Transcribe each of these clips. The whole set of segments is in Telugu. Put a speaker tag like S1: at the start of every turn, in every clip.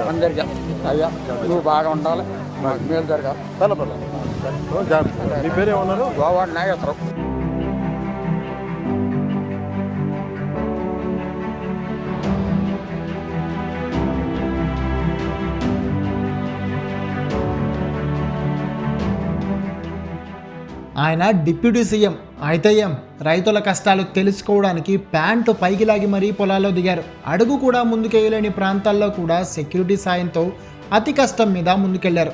S1: అందరికీ అయ్యా నువ్వు బాగా ఉండాలి. మాకు మేలు జరగాలి.
S2: పర్లే పర్లే జాగ్రత్త. మీ పేరు ఏమన్నారు
S1: గోవా నాగేశ్వరం
S3: ఆయన డిప్యూటీ సీఎం అయితే ఏం రైతుల కష్టాలు తెలుసుకోవడానికి ప్యాంటు పైకి లాగి మరీ పొలాల్లో దిగారు అడుగు కూడా ముందుకేయలేని ప్రాంతాల్లో కూడా సెక్యూరిటీ సాయంతో అతి కష్టం మీద ముందుకెళ్లారు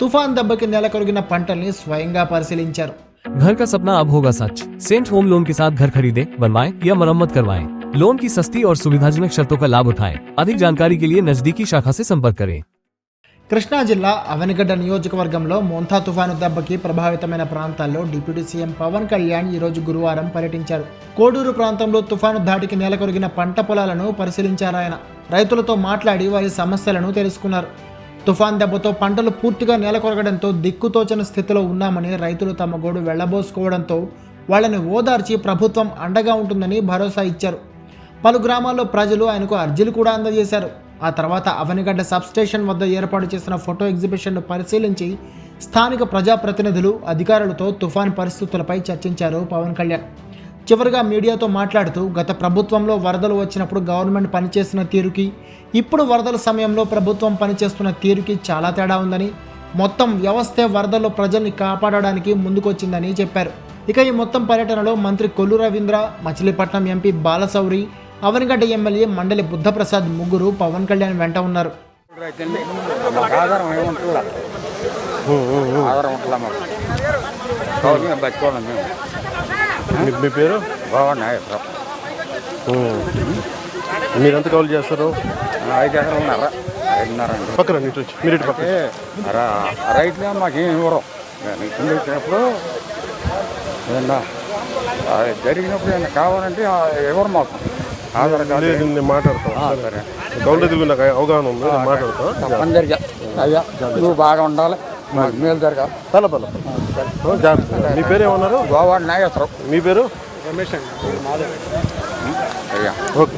S3: తుఫాన్ దెబ్బకి నెలకొరిగిన పంటల్ని స్వయంగా పరిశీలించారు
S4: घर का सपना अब होगा सच सेंट होम लोन के साथ घर खरीदे बनवाएं या मरम्मत करवाएं लोन की सस्ती और सुविधाजनक शर्तों का लाभ उठाएं अधिक जानकारी के लिए नजदीकी शाखा से संपर्क करें
S3: కృష్ణా జిల్లా అవనిగడ్డ నియోజకవర్గంలో మోంతా తుఫాను దెబ్బకి ప్రభావితమైన ప్రాంతాల్లో డిప్యూటీ సీఎం పవన్ కళ్యాణ్ ఈరోజు గురువారం పర్యటించారు. కోడూరు ప్రాంతంలో తుఫాను ధాటికి నెలకొరిగిన పంట పొలాలను పరిశీలించారాయన రైతులతో మాట్లాడి వారి సమస్యలను తెలుసుకున్నారు. తుఫాన్ దెబ్బతో పంటలు పూర్తిగా నేలకొరగడంతో దిక్కుతోచని స్థితిలో ఉన్నామని రైతులు తమ గోడు వెళ్ళబోసుకోవడంతో వాళ్ళని ఓదార్చి ప్రభుత్వం అండగా ఉంటుందని భరోసా ఇచ్చారు. పలు గ్రామాల్లో ప్రజలు ఆయనకు అర్జీలు కూడా అందజేశారు. ఆ తర్వాత అవనిగడ్డ సబ్స్టేషన్ వద్ద ఏర్పాటు చేసిన ఫోటో ఎగ్జిబిషన్ను పరిశీలించి స్థానిక ప్రజాప్రతినిధులు అధికారులతో తుఫాన్ పరిస్థితులపై చర్చించారు పవన్ కళ్యాణ్. చివరిగా మీడియాతో మాట్లాడుతూ గత ప్రభుత్వంలో వరదలు వచ్చినప్పుడు గవర్నమెంట్ పనిచేసిన తీరుకి ఇప్పుడు వరదల సమయంలో ప్రభుత్వం పనిచేస్తున్న తీరుకి చాలా తేడా ఉందని మొత్తం వ్యవస్థే వరదల్లో ప్రజల్ని కాపాడడానికి ముందుకొచ్చిందని చెప్పారు. ఇక ఈ మొత్తం పర్యటనలో మంత్రి కొల్లు రవీంద్ర మచిలీపట్నం ఎంపీ బాలసౌరి అవనిగడ్డ ఎమ్మెల్యే మండలి బుద్ధప్రసాద్ ముగ్గురు పవన్ కళ్యాణ్ వెంట ఉన్నారు
S1: ఆధారం ఆధారం మాకు
S2: మీ- పేరు మీరెంత కాల్ చేస్తారు
S1: ఐదు ఎకరాలు ఉన్నారా
S2: పక్కన ఇటు మీరు ఇటు పక్క
S1: అంటే మాకేం ఇవ్వరు కింద వచ్చినప్పుడు ఏదన్నా జరిగినప్పుడు ఏమన్నా కావాలంటే ఆ, ఇవ్వరు మాకు ఆధార్ కార్డు
S2: లేదు, నేను మాట్లాడతాను. నాకు అవగాహన ఉంది నేను మాట్లాడతాను.
S1: తప్పనిసరిగా. అయ్యా నువ్వు బాగా ఉండాలి. మాకు మేలు జరగాలి.
S2: పర్లే పర్లే జాగ్రత్త. మీ పేరు ఏమన్నారు?
S1: గోవా నాగేశ్వరం
S2: మీ పేరు?
S1: అయ్యా.
S2: ఓకే.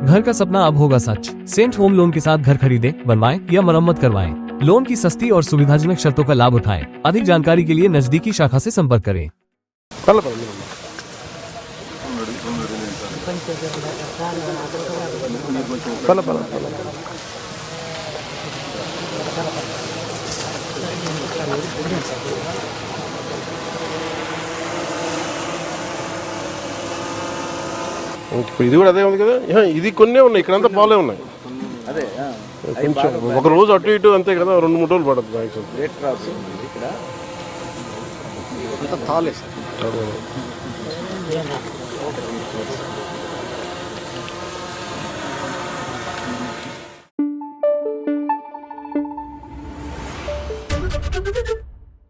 S4: घर का सपना अब होगा सच। सेंट होम लोन के साथ घर खरीदे, बनवाए या मरम्मत करवाए। लोन की सस्ती और सुविधाजनक शर्तों का लाभ उठाएँ। अधिक जानकारी के लिए नजदीकी शाखा से संपर्क करें।
S2: ఇప్పుడు ఇది కూడా అదే ఉంది కదా? ఇది కొన్నే ఉన్నాయి ఇక్కడంతా పాలే ఉన్నాయి. కొంచెం ఒక రోజు అటు ఇటు అంతే కదా రెండు మూడు రోజులు
S5: పడదు Thank you.